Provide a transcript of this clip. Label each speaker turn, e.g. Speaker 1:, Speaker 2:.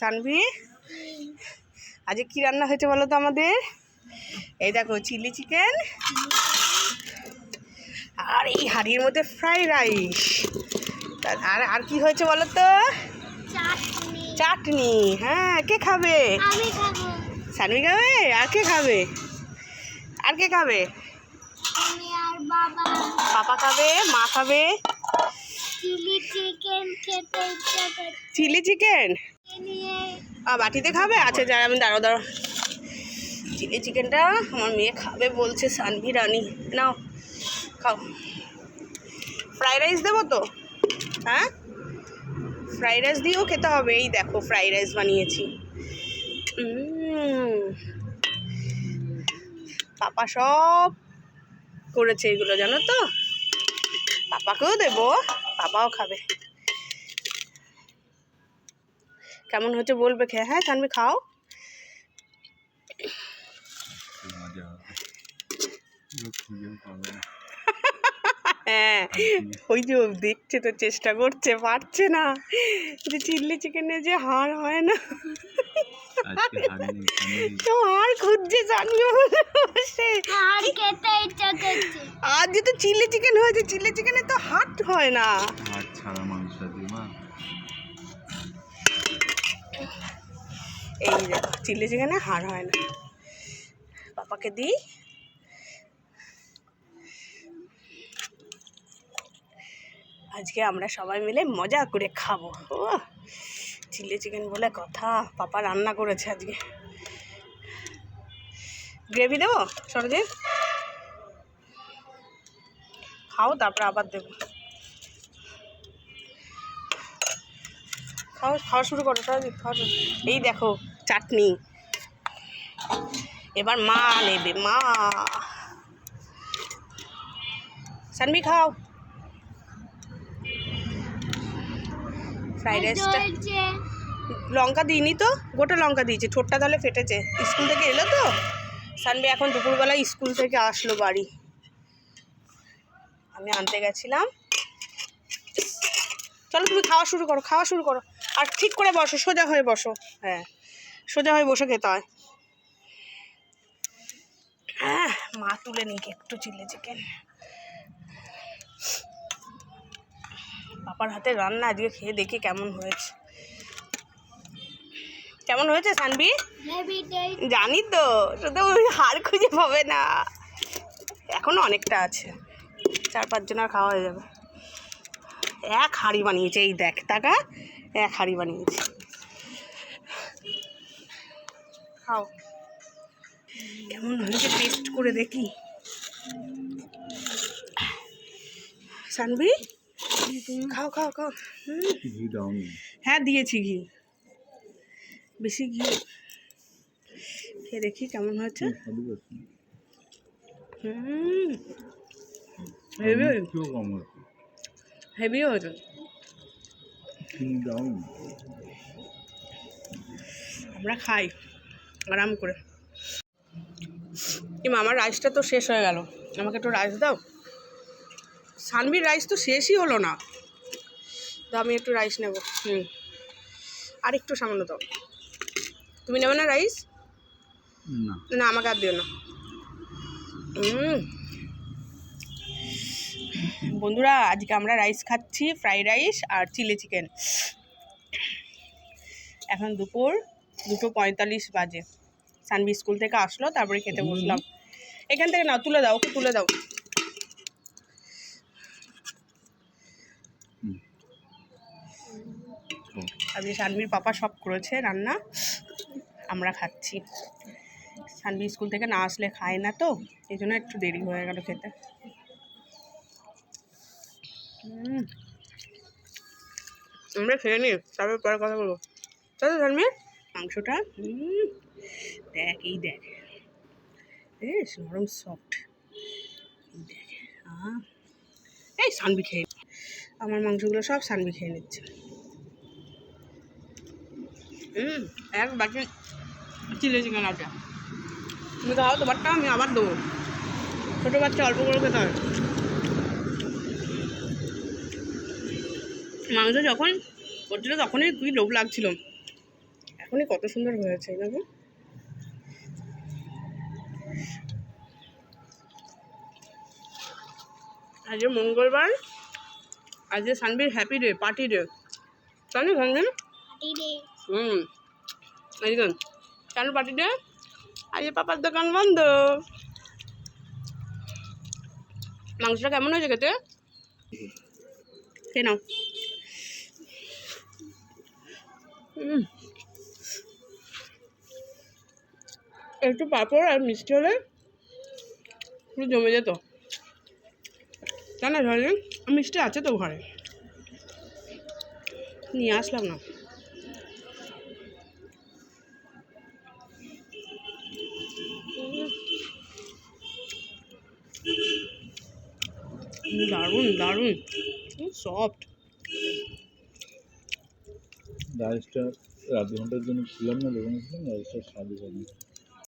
Speaker 1: সানভি আজকে কি রান্না হয়েছে বলো তো আমাদের? এই দেখো চিলি চিকেন আর এই হাঁড়ির মধ্যে ফ্রাইড রাইস। আর আর কি হয়েছে বলো তো?
Speaker 2: চাটনি।
Speaker 1: হ্যাঁ কে খাবে? সানভি খাবে? আর কে খাবে? আর কে খাবে? পাপা খাবে? মা খাবে?
Speaker 2: চিলি চিকেন খেতে ইচ্ছা
Speaker 1: চিলি চিকেন? বাটিতে খাবে? আচ্ছা যা আমি দাঁড়ো দাঁড়ো চিলি চিকেনটা আমার মেয়ে খাবে বলছে সানভি রানী। নাও, খাও। ফ্রাইড রাইস দেবো তো? হ্যাঁ? ফ্রাইড রাইস দিয়েও খেতে হবে। এই দেখো, ফ্রাইড রাইস বানিয়েছি। পাপা সব করেছে এগুলো, জানো তো? পাপাকেও দেবো, পাপাও খাবে। কেমন হচ্ছে বলবে খেয়ে? হ্যাঁ সানভি খাও। হ্যাঁ ওই যে দেখছে তো চেষ্টা করছে পারছে না। যে চিল্লি চিকেনে যে হাড় হয় না। তো হাড় খুঁজছে সানভি বসে।
Speaker 2: আর খেতে ইচ্ছা করছে।
Speaker 1: আজ যে তো চিল্লি চিকেন হয়েছে চিল্লি চিকেনে তো হাট হয় না।
Speaker 3: হাট ছাড়া
Speaker 1: এই দেখো, চিল্লি চিকেনে হাড় হয় না। পাপাকে দিই। আজকে আমরা সবাই মিলে মজা করে খাব। ও চিলি চিকেন বলে কথা। পাপা রান্না করেছে আজকে। গ্রেভি দেবো সরজিৎ খাও, তারপরে আবার দেবো। খাও, খাওয়া শুরু করো সরজিৎ খাওয়া এই দেখো চাটনি। এবার মা নেবে মা। সানবি খাও। ফ্রাইড রাইসটা। লঙ্কা দিইনি তো গোটা লঙ্কা দিয়েছে ঠোঁটটা তাহলে ফেটেছে। স্কুল থেকে এলো তো? সানবি এখন দুপুরবেলা স্কুল থেকে আসলো বাড়ি। আমি আনতে গেছিলাম। চলো তুমি খাওয়া শুরু করো খাওয়া শুরু করো। আর ঠিক করে বসো সোজা হয়ে বসো। হ্যাঁ। সোজা হয়ে বসে খেতে হয়। মা তুলে নিক একটু চিলি চিকেন। পাপার হাতে রান্না আজকে খেয়ে দেখি কেমন হয়েছে। কেমন হয়েছে সানবি? জানি তো শুধু হাড় খুঁজে পাবে না। এখনও অনেকটা আছে চার পাঁচজন আর খাওয়া হয়ে যাবে। এক হাঁড়ি বানিয়েছে এই দেখ টাকা এক হাঁড়ি বানিয়েছে। খাও। কেমন হয়েছে টেস্ট করে দেখি। সানবি খাও খাও খাও। হ্যাঁ দিয়েছি ঘি। বেশি ঘি খেয়ে দেখি কেমন হয়েছে। হেভি হয়েছে আমরা খাই। আরাম করে। এমা আমার রাইসটা তো শেষ হয়ে গেল। আমাকে একটু রাইস দাও। সানবির রাইস তো শেষই হলো না। তো আমি একটু রাইস নেব। হুম। আর একটু সামান্য দাও। তুমি নেবে না রাইস
Speaker 3: না।
Speaker 1: আমাকে আর দিও না। বন্ধুরা আজকে আমরা রাইস খাচ্ছি ফ্রাইড রাইস আর চিলি চিকেন এখন দুপুর। দুটো পঁয়তাল্লিশ বাজে। সানবি স্কুল থেকে আসলো তারপরে খেতে বসলাম। এখান থেকে না তুলে দাও ওকে তুলে দাও। আজকে সানবির পাপা সব করেছে রান্না আমরা খাচ্ছি। সানবি স্কুল থেকে না আসলে খায় না তো এই জন্য একটু দেরি হয়ে গেল খেতে। আমরা খেয়ে নি তারপর পরে কথা বলব। চলো সানবি। মাংসটা দেখ, এই দেখ। বেশ, নরম সফট দেখ এই সানবি খেয়ে আমার মাংসগুলো সব সানবি খেয়ে নিচ্ছে। হুম, এক বাটি চিলি চিকেন আছে তুমি খাও তোমারটা আমি আবার দেবো। ছোটো বাচ্চা, অল্প করে খেতে হয় মাংস যখন করছিল, তখনই খুবই লোভ লাগছিল। এখনই কত সুন্দর হয়েছে দেখো। আজকে মঙ্গলবার। আজকে Sanbir happy day party day জানি সানবির? হুম। একদম কেন পার্টি ডে আজকে পাপার দোকান বন্ধ। মাংসটা কেমন হয়েছে খেতে? খেয়ে নাও। একটু পাঁপড় আর মিষ্টি হলে পুরো জমে যেত। কেন ধরেন মিষ্টি আছে তো ঘরে। নিয়ে আসলাম না। দারুণ দারুণ। সফট
Speaker 3: রাইসটা রাত ঘণ্টার জন্য ছিলাম না দোকানে ছিলাম রাইসটা স্বাদই